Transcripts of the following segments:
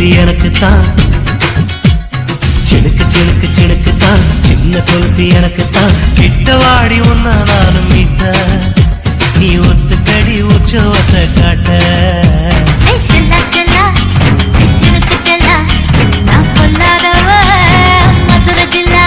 கொலுசு எனக்கு தான் சினுக்கு சினுக்கு சினுக்கு தான் சின்ன கொலுசு எனக்கு தான் கிட்ட வாடி உன்ன நானும் மீட்ட. நீ ஒத்துக்கடி உற்சவத்தை காட்ட. செல்லா செல்லா. ஏய் சினுக்கு செல்லா. நான் பொல்லாதவ. மதுரை ஜில்லா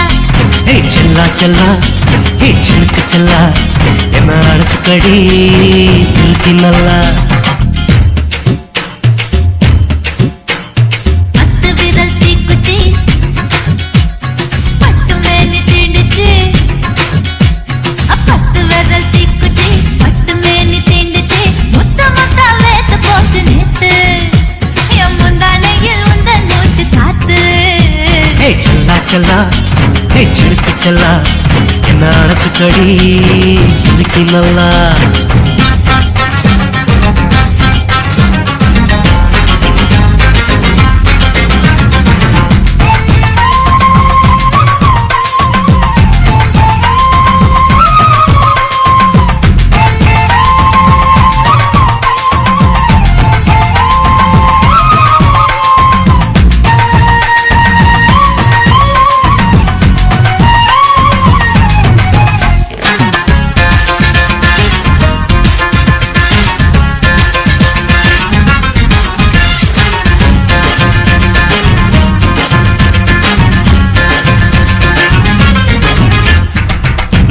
என்ன இருக்கு நல்லா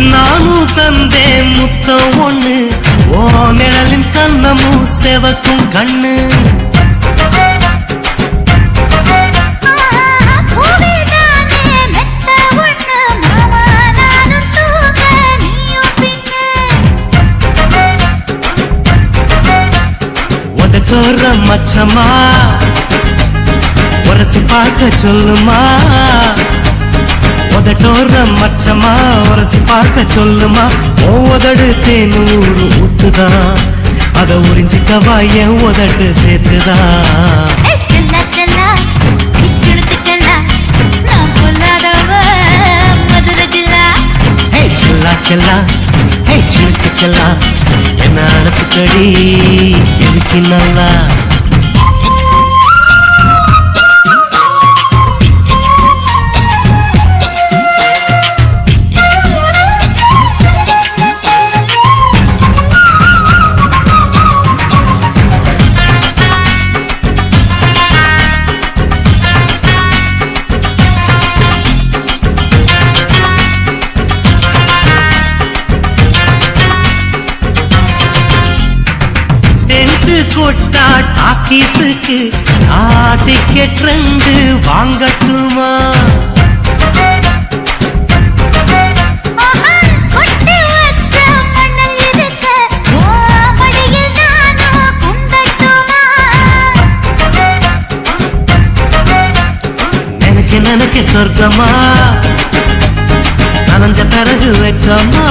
நானும் தந்தே முத்தம் ஒண்ணு. ஓ நிழலின் கண்ணமும் செவக்கும் கண்ணு. மச்சமா உரசி பார்க்க சொல்லுமா உதட்டோர மச்சமா உரசி பார்க்க சொல்லுமா உதடு தேனூறு ஊத்துதான் அத உறிஞ்சிக்கவா என் உதட்டு சேர்த்துதான் செல்லா ஹே சிலுக்கு செல்லா. என்ன அணைச்சுக்கடி? எனக்கு நல்லா டாக்கீஸுக்கு டிக்கெட் ரெண்டு வாங்கட்டுமா? எனக்கு நினைக்க சொர்க்கமா? நனைஞ்ச பிறகு வெக்கமா?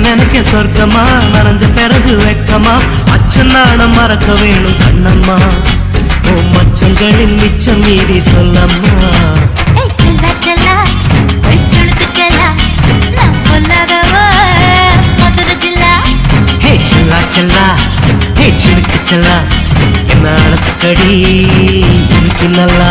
நினைக்க சொர்க்கமா? நனைஞ்ச பிறகு வெக்கமா? அச்சம் நாணம் மறக்க வேணும் கண்ணம்மா. ஓ மச்சங்களின் மிச்சம் மீதி சொல்லம்மா. செல்லா ஹே சிலுக்கு செல்லா என்ன அழைச்சக்கடி இருக்கு நல்லா.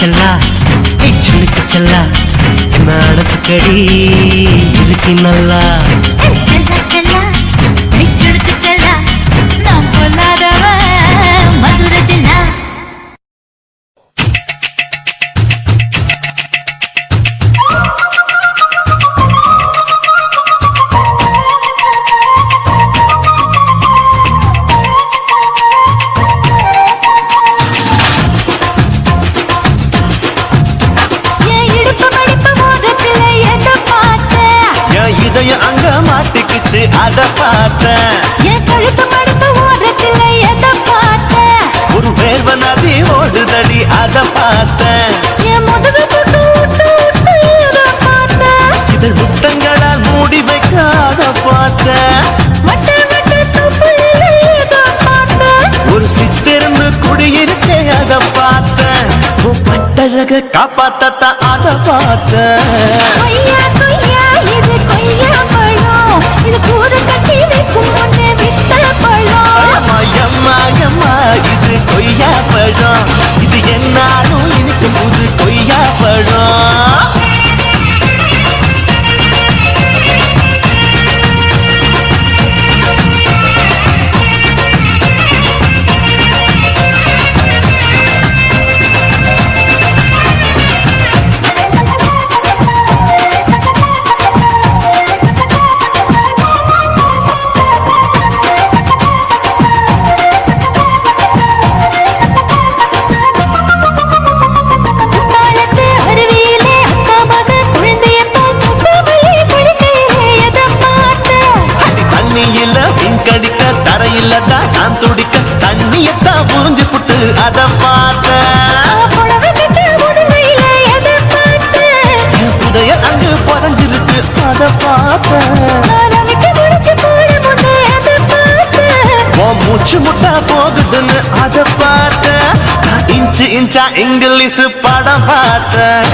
செல்லா. செல்லா ஹே செல்லா என்ன அடைச்சு அழைச்சக்கடி இருக்கு நல்லா. அத பார்த்தேன். இதழ் முத்தங்களால் மூடி வைக்காத பார்த்தேன். ஒரு சித்திரன்னு குடியிருக்கே அத பார்த்தேன். உன் பட்டழக காப்பாத்தத்தான் அத பார்த்தேன். கொய்யா பழம். புது கொய்யா பழம் உன் மூச்சு முட்டா போகுதுன்னு அத பார்த்தேன் நான் இன்ச்சு இன்ச்சா இங்கிலீஷ் படம் பார்த்தேன்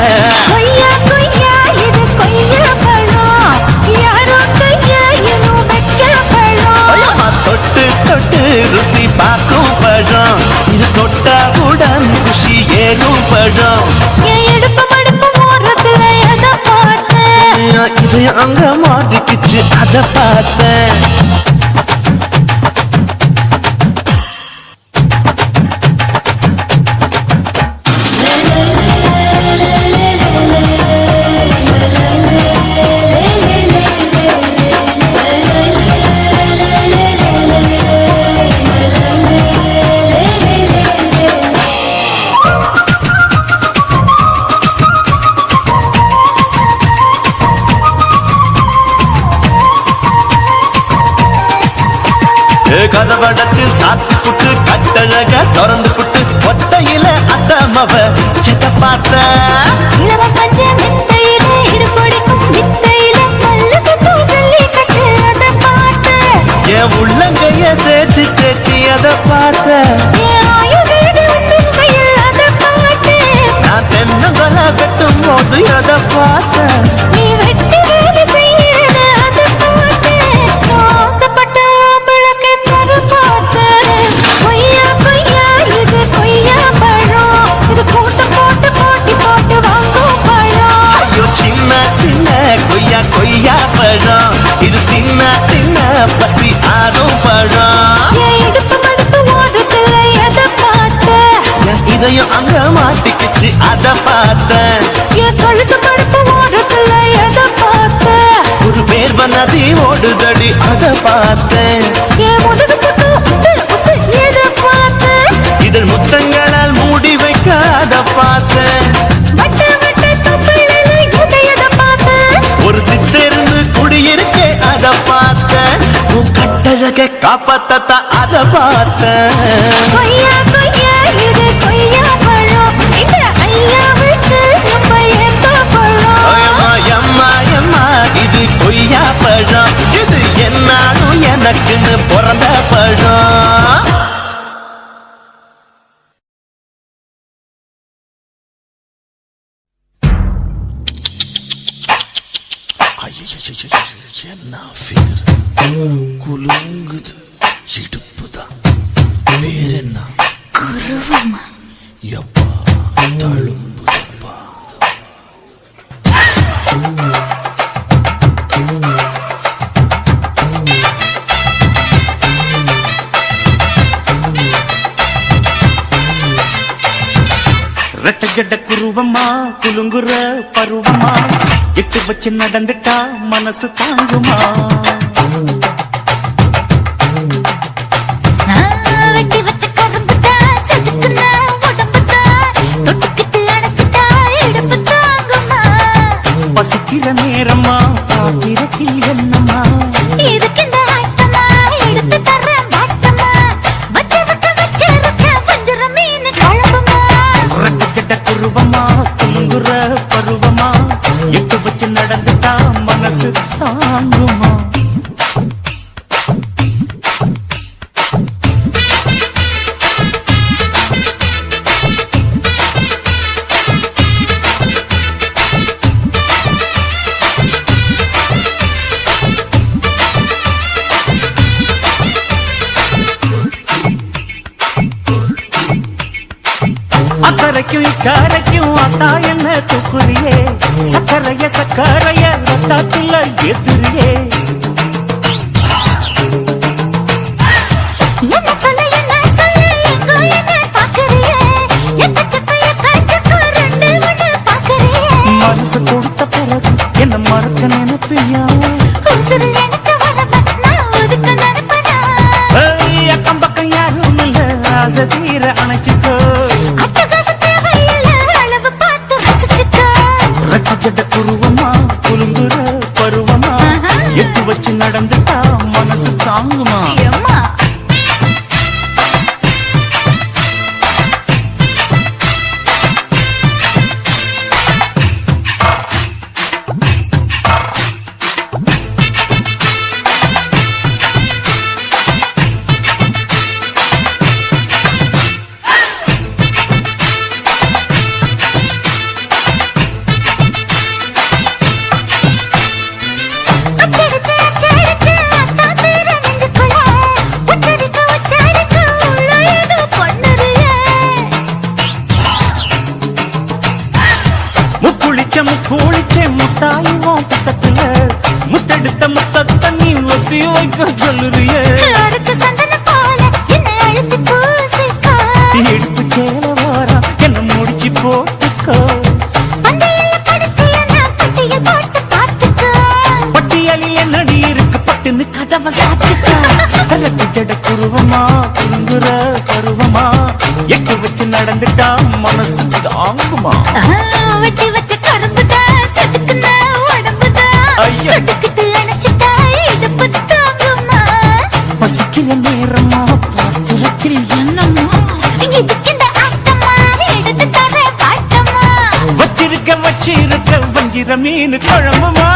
கொய்யா கொய்யா இது கொய்யா பழம். யாரோ கையா எனும் வைக்க பழம். தொட்டு தொட்டு ருசி பார்க்கும் பழம். இது தொட்டவுடன் குஷி ஏறும் பழம். என் இது அங்க மாட்டிக்கிச்சு. அத பார்த்தேன். கதவடைச்சு சாத்தி புட்டு கட்டழக திறந்து புட்டு ஒத்தையில அத்தமவ சித்த பார்த்த. என் உள்ளங்கைய தேய்ச்சி தேய்ச்சி அத பார்த்த. நான் தென்னங்கொல வெட்டும் போது அத பார்த்த. நீ வெட்டி இது தின்ன தின்ன பசி ஆறும் பழம். இதயம் அங்க மாட்டிக்கிச்சு அத பார்த்தேன். என் கழுத்து மடுப்பு ஓரத்துல எதை பார்த்தேன். ஒரு வேர்வ நதி ஓடுதடி அத பார்த்தேன். என் முதுகு புட்டு உத்து உத்து எதை பார்த்தேன்? இதழ் முத்தங்களால் மூடி வைக்க அத பார்த்தேன். உன் கட்டழக காப்பாத்தத்தா அத பார்த்தேன் கொய்யா பழம். இது என்னாலும் எனக்குன்னு பிறந்த பழம். என்ன figure? குலுங்குது. இடுப்புதான். பேர் என்ன எப்பா? தழும்புதப்பா. ரெட்ட ஜட குருவமா குலுங்குற பருவமா எட்டு வச்சு நடந்துட்டா மனசு தாங்குமா? பசிக்கிற நேரமா பாத்திரத்தில் என்ன மீன் குழம்புமா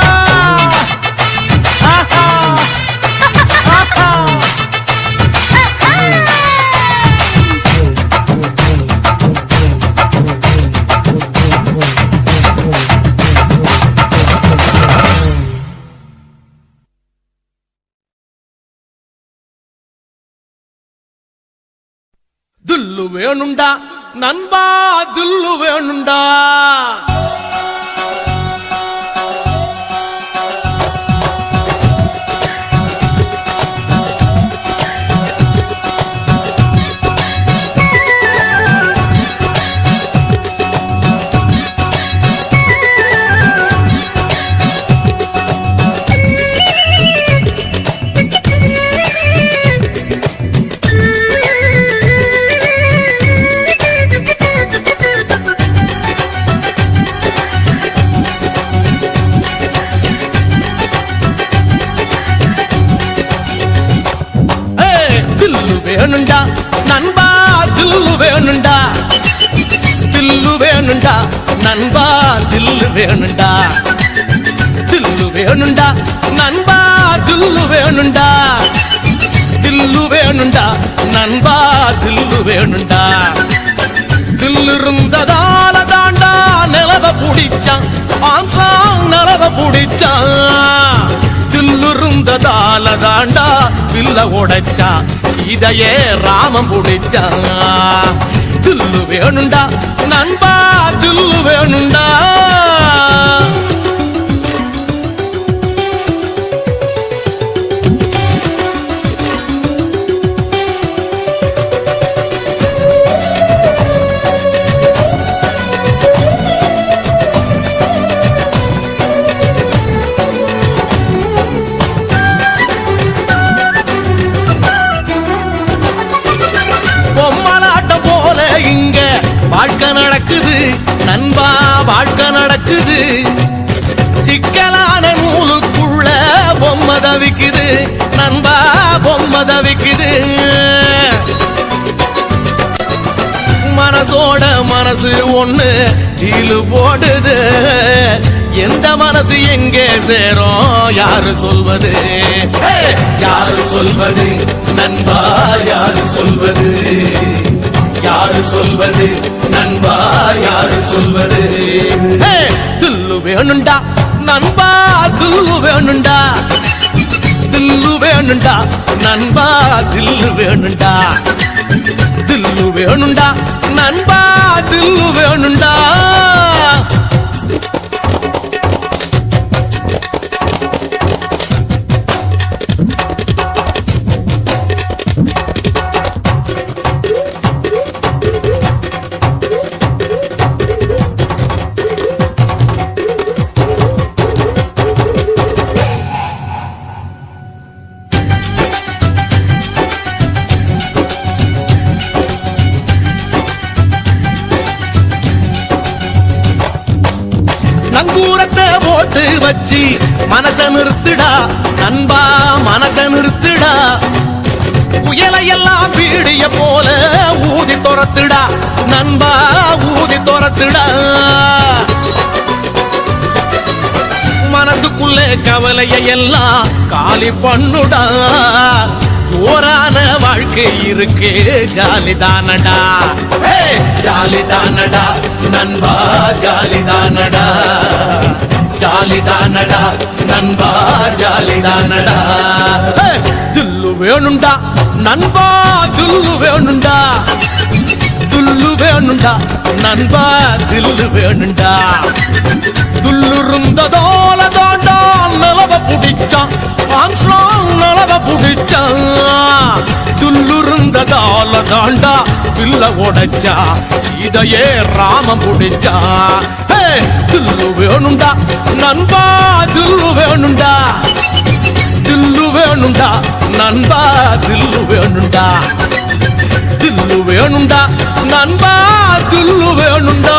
దుల్లు వేణుండా నన్బా దుల్లు వేణుండా வேணுண்டா? தில்லு வேணுண்டா? நண்பா தில்லு வேணுண்டா? தில்லு வேணுண்டா? நண்பா தில்லு வேணுண்டா? தில்லு இருந்ததால தாண்டா நிலவ பிடிச்சான். ஆம்சாங் நிலவ பிடிச்சான். தில்லு இருந்ததால தாண்டா பில்ல உடைச்சான். சீதையே ராமம் பிடிச்சான். தில்லு வேணுண்டா? நண்பா தில்லு வேணுண்டா? கீழு போடுது எந்த மனசு எங்கே சேரும்? யாரு சொல்வது? யாரு சொல்வது? நண்பா யாரு சொல்வது? யாரு சொல்வது? நண்பா யாரு சொல்வது? துல்லு வேணுண்டா. நண்பா துல்லு வேணுண்டா. தில்லு வேணுண்டா. நண்பா தில்லு வேணுண்டா. தில்லு வேணுண்டா. நண்பா தில்லு வேணுண்டா. கவலையை எல்லாம் காலி பண்ணுடா. ஜோரான வாழ்க்கை இருக்கு ஜாலிதானடா. ஜாலிதானடா நண்பா ஜாலிதானடா. ஜாலிதானடா நண்பா ஜாலிதானடா. துல்லு வேணுண்டா நண்பா துல்லு வேணுண்டா. துல்லு வேணுண்டா நண்பா தில்லு வேணுண்டா. துள்ளுருந்ததோல தோண்டா நிலவ புடிச்சான் ஆம்ஸ்ட்ராங் நிலவ புடிச்சான் துள்ளுருந்ததால தாண்டா பில்ல உடைச்சா. சீதையே ராமம் புடிச்சா. துல்லு தில்லு வேணுண்டா நண்பா துல்லு வேணுண்டா. தில்லு வேணுண்டா நண்பா தில்லு வேணுண்டா. தில்லு வேணுண்டா நண்பா தில்லு வேணுண்டா.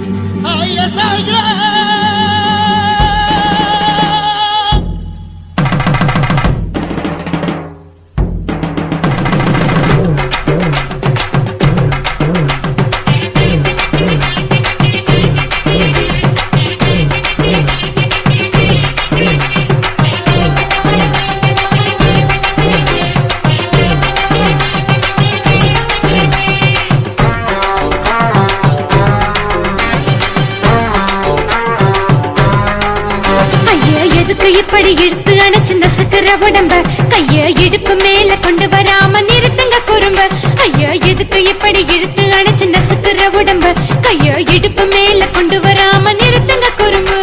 மேல கொண்டு வராம நிறுத்துங்க குறும்ப. ஐயோ எதுக்கு இப்படி இழுத்து அணைச்சு நசுக்குற உடம்ப? கைய இடுப்பு மேல கொண்டு வராம நிறுத்துங்க குறும்பு.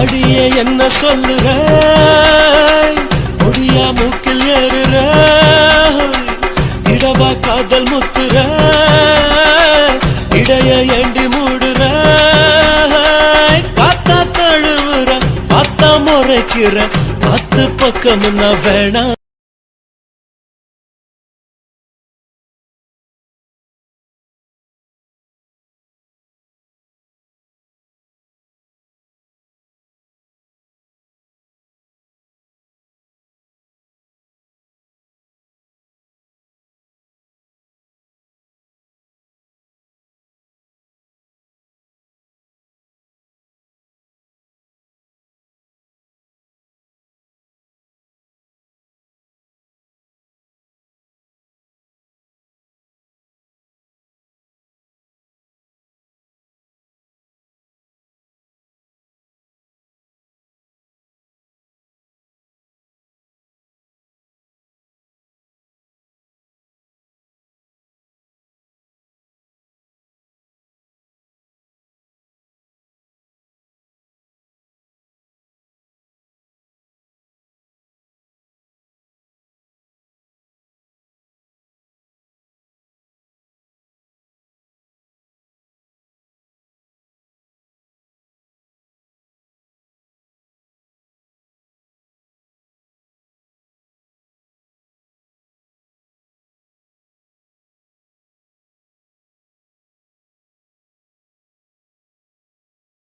அடியே என்ன சொல்லுற? முடியா மூக்கில் ஏறுற? இடவா காதல் முத்துற? இடைய ஏண்டி மூடுற? காத்தா தழுவுற பார்த்தா முறைக்கிற பத்து பக்கம் நான் வேணாம்.